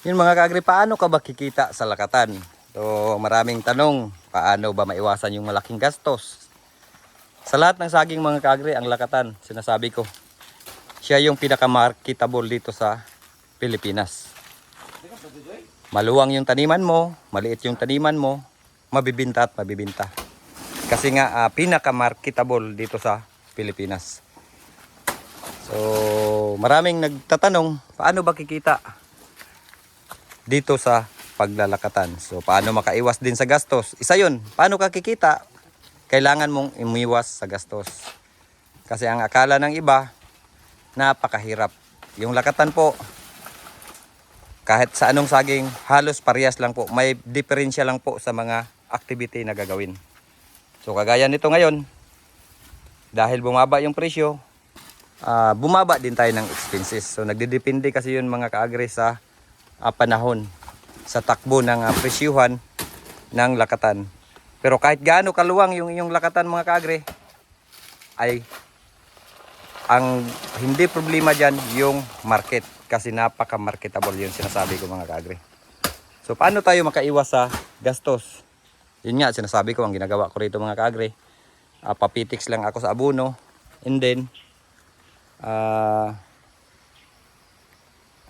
Yun mga kaagri, paano ka ba kikita sa lakatan? So, maraming tanong, paano ba maiwasan yung malaking gastos? Sa lahat ng saging mga kaagri, ang lakatan, sinasabi ko, siya yung pinaka-marketable dito sa Pilipinas. Maluwang yung taniman mo, maliit yung taniman mo, mabibinta at mabibinta. Kasi nga, ah, pinaka-marketable dito sa Pilipinas. So, maraming nagtatanong, paano ba kikita dito sa paglalakatan? So, paano makaiwas din sa gastos? Isa yun, paano ka kikita? Kailangan mong umiwas sa gastos. Kasi ang akala ng iba, napakahirap. Yung lakatan po, kahit sa anong saging, halos parehas lang po. May diferensya lang po sa mga activity na gagawin. So, kagaya nito ngayon, dahil bumaba yung presyo, ah, bumaba din tayo ng expenses. So nagdidepende kasi yun mga kaagre sa ah, panahon, sa takbo ng ah, presyuhan ng lakatan. Pero kahit gaano kaluwang yung inyong lakatan mga kaagre, ay ang hindi problema dyan yung market kasi napaka-marketable yung sinasabi ko mga kaagre. So paano tayo makaiwas sa gastos? Yun nga, sinasabi ko, ang ginagawa ko rito mga kaagre, ah, papitix lang ako sa abono and then ah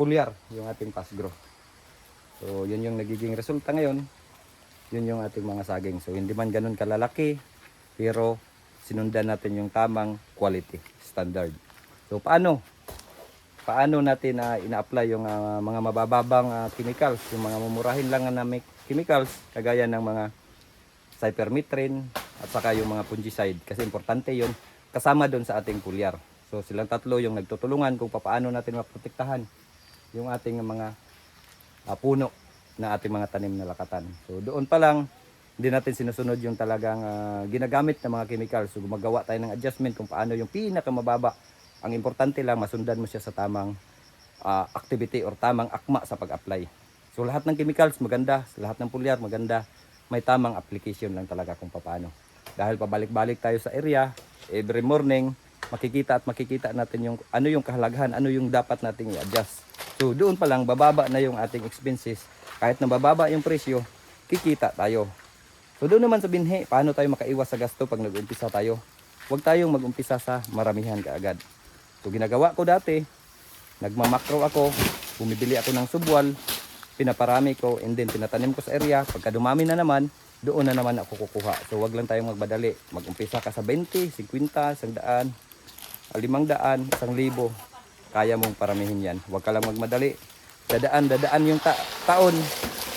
pulyar yung ating fast grow. So, yun yung nagiging resulta ngayon. Yun yung ating mga saging. So, hindi man ganun kalalaki, pero sinundan natin yung tamang quality standard. So, paano? Paano natin na ina-apply yung ah, mga mabababang ah, chemicals, yung mga mumurahin lang na chemicals, kagaya ng mga cypermethrin at saka yung mga fungicide kasi importante yun kasama doon sa ating pulyar. So silang tatlo yung nagtutulungan kung paano natin maprotektahan yung ating mga ah, puno na ating mga tanim na lakatan. So doon pa lang hindi natin sinusunod yung talagang ah, ginagamit na mga chemicals. So gumagawa tayo ng adjustment kung paano yung pinakamababa. Ang importante lang masundan mo siya sa tamang ah, activity or tamang akma sa pag-apply. So lahat ng chemicals maganda, lahat ng pulyar maganda. May tamang application lang talaga kung paano. Dahil pabalik-balik tayo sa area, every morning, makikita at makikita natin yung ano yung kahalagahan, ano yung dapat nating i-adjust. So doon pa lang bababa na yung ating expenses. Kahit na bababa yung presyo, kikita tayo. So doon naman sa binhi, paano tayo makaiwas sa gasto pag nag-umpisa tayo? Huwag tayong mag-umpisa sa maramihan kaagad. So ginagawa ko dati, nagmamakro ako, bumibili ako ng subwal, pinaparami ko and then tinatanim ko sa area. Pagka dumami na naman, doon na naman ako kukuha. So wag lang tayong magbadali. Mag-umpisa ka sa 20, 50, 100, 500, 1,000. Kaya mong paramihin yan. Huwag ka lang magmadali. Dadaan, dadaan yung ta- taon.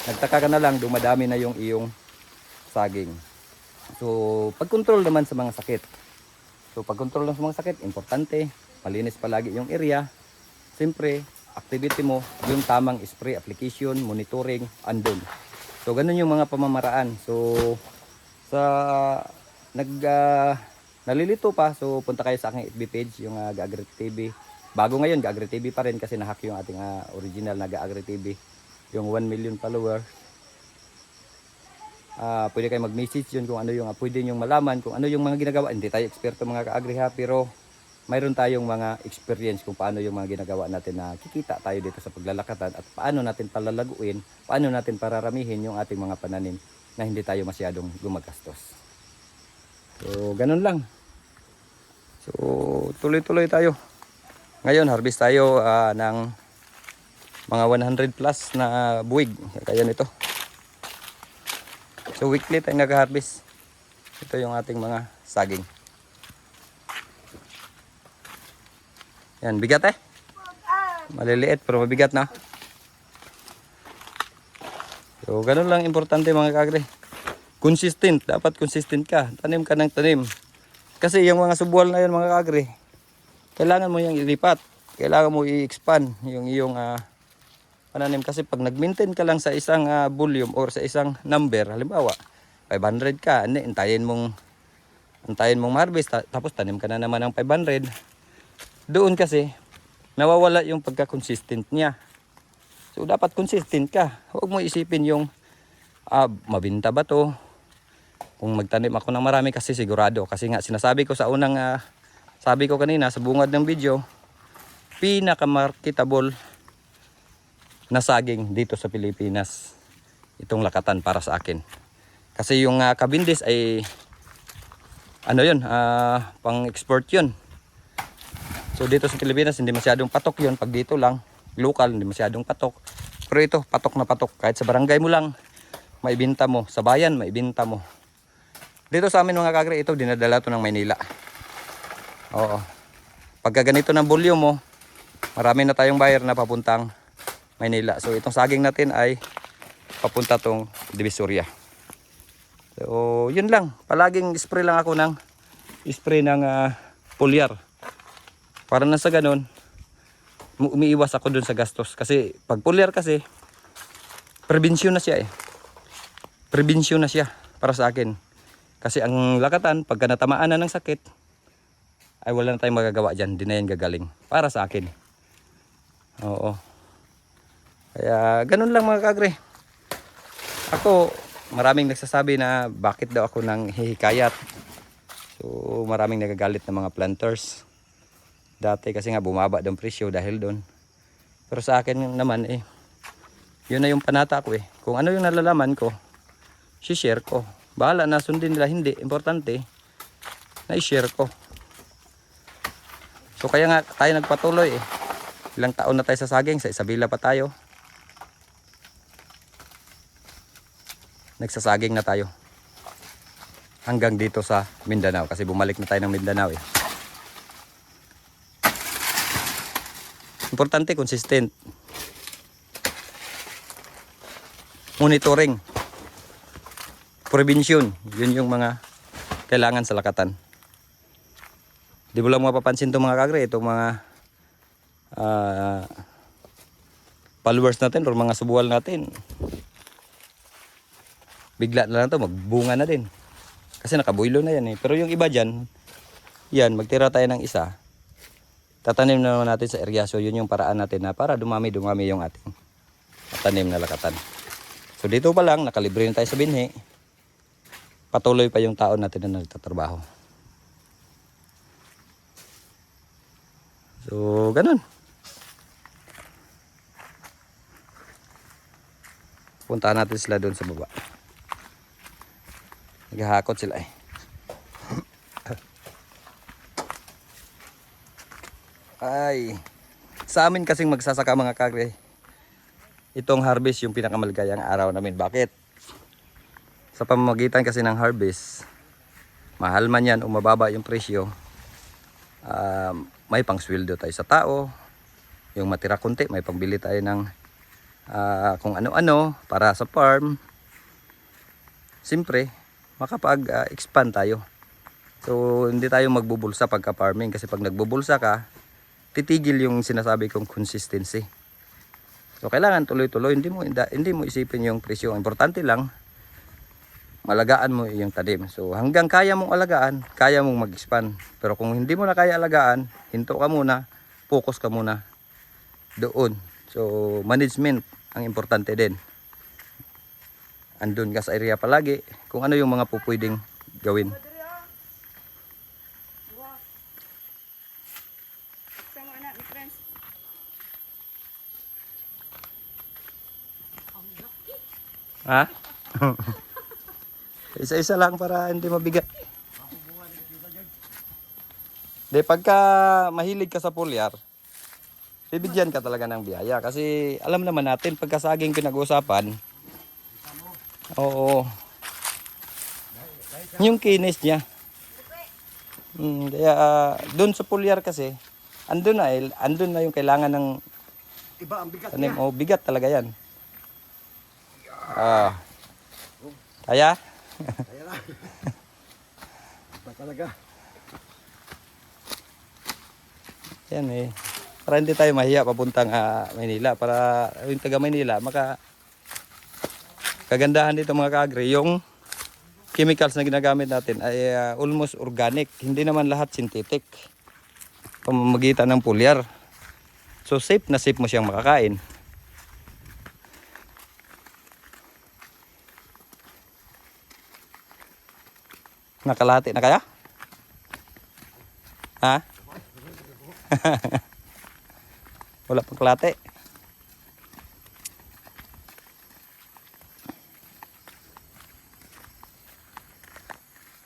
Nagtaka ka na lang, dumadami na yung iyong saging. So, pag-control naman sa mga sakit. So, pag-control lang sa mga sakit, importante. Malinis palagi yung area. Siyempre, activity mo, yung tamang spray application, monitoring, andun. So, ganun yung mga pamamaraan. So, sa nag ah, nalilito pa, so punta kayo sa aking FB page, yung uh, Gaagri TV. Bago ngayon, Gaagri TV pa rin kasi nahack yung ating ah, original na Gaagri TV. Yung 1 million followers. Ah, pwede kayo mag-message yun kung ano yung ah, pwede yung malaman, kung ano yung mga ginagawa. Hindi tayo eksperto mga kaagri ha, pero mayroon tayong mga experience kung paano yung mga ginagawa natin na kikita tayo dito sa paglalakatan at paano natin palalaguin, paano natin pararamihin yung ating mga pananim na hindi tayo masyadong gumagastos. So, ganun lang. So, tuloy-tuloy tayo. Ngayon, harvest tayo ah, ng mga 100 plus na buwig. Kaya nito. So, weekly tayo nag-harvest. Ito yung ating mga saging. Yan, bigat eh. Maliliit pero mabigat na. So, ganun lang importante mga kagre. Consistent, dapat consistent ka. Tanim ka ng tanim. Kasi yung mga subual na yun mga kagre, kailangan mo yung ilipat. Kailangan mo i-expand yung iyong ah, pananim. Kasi pag nag-maintain ka lang sa isang ah, volume or sa isang number, halimbawa, 500 ka, antayin mong antayin mong harvest, ta- tapos tanim ka na naman ng 500, doon kasi nawawala yung pagka-consistent niya. So dapat consistent ka. Huwag mo isipin yung ah, mabinta ba to? Kung magtanim ako ng marami kasi sigurado. Kasi nga sinasabi ko sa unang ah, sabi ko kanina sa bungad ng video, pinaka-marketable na saging dito sa Pilipinas. Itong lakatan para sa akin. Kasi yung uh, kabindis ay ano yun, ah, pang-export yun. So dito sa Pilipinas hindi masyadong patok yun. Pag dito lang, local, hindi masyadong patok. Pero ito, patok na patok. Kahit sa barangay mo lang, maibinta mo. Sa bayan, maibinta mo. Dito sa amin mga kagre, ito dinadala to ng Maynila. Oo. Pagka ganito ng bulyo mo, marami na tayong buyer na papuntang Maynila. So itong saging natin ay papunta tong Divisoria. So yun lang. Palaging spray lang ako ng spray ng ah, foliar. Para na sa ganun, umiiwas ako dun sa gastos. Kasi pag foliar kasi, prebinsyon na siya eh. Prebinsyon na siya para sa akin. Kasi ang lakatan, pagka natamaan na ng sakit, ay wala na tayong magagawa dyan. Di na yan gagaling. Para sa akin. Oo. Kaya ganun lang mga kagre. Ako, maraming nagsasabi na bakit daw ako nang hihikayat. So maraming nagagalit na mga planters. Dati kasi nga bumaba ng presyo dahil doon. Pero sa akin naman eh, yun na yung panata ko eh. Kung ano yung nalalaman ko, share ko. Bahala na sundin nila, hindi. Importante, na i-share ko. So kaya nga tayo nagpatuloy eh. Ilang taon na tayo sa saging, sa Isabela pa tayo. Nagsasaging na tayo. Hanggang dito sa Mindanao kasi bumalik na tayo ng Mindanao eh. Importante consistent. Monitoring. Prevention. Yun yung mga kailangan sa lakatan. Di mo lang mapapansin itong mga kagre, itong mga ah, followers natin or mga subuwal natin. Bigla na lang to magbunga na din. Kasi nakabuylo na yan eh. Pero yung iba dyan, yan, magtira tayo ng isa. Tatanim na naman natin sa area. So yun yung paraan natin na para dumami-dumami yung ating tanim na lakatan. So dito pa lang, nakalibre na tayo sa binhi. Patuloy pa yung taon natin na nagtatrabaho. So, ganun. Puntahan natin sila doon sa baba. Naghahakot sila eh. Ay. Sa amin kasing magsasaka mga kagre. Itong harvest yung pinakamaligayang araw namin. Bakit? Sa pamamagitan kasi ng harvest, mahal man yan o mababa yung presyo, um, may pangsweldo tayo sa tao. Yung matira kunti, may pambili tayo ng ah, kung ano-ano para sa farm. Siyempre, makapag-expand tayo. So, hindi tayo magbubulsa pagka farming kasi pag nagbubulsa ka, titigil yung sinasabi kong consistency. So, kailangan tuloy-tuloy. Hindi mo, hindi mo isipin yung presyo. Importante lang, malagaan mo yung tanim. So, hanggang kaya mong alagaan, kaya mong mag-expand. Pero kung hindi mo na kaya alagaan, hinto ka muna, focus ka muna doon. So, management ang importante din. Andun ka sa area palagi kung ano yung mga pupwedeng gawin. Ha? Isa-isa lang para hindi mabigat. De pagka mahilig ka sa pulyar, bibigyan ka talaga ng biyaya kasi alam naman natin pagka saging pinag-uusapan. Oo. Yung kinis niya. Hmm, kaya doon sa pulyar kasi andun na eh, andun na yung kailangan ng Iba ang bigat tanim. Oh, bigat talaga 'yan. Ah. Kaya? Kaya lang. Iba talaga. Yan eh. Para hindi tayo mahiya papuntang ah, Maynila. Para yung taga Maynila, maka kagandahan dito mga kaagre, yung chemicals na ginagamit natin ay ah, almost organic. Hindi naman lahat synthetic. Pamamagitan ng pulyar. So safe na safe mo siyang makakain. Nakalati na kaya? Ha? Wala pang kalate.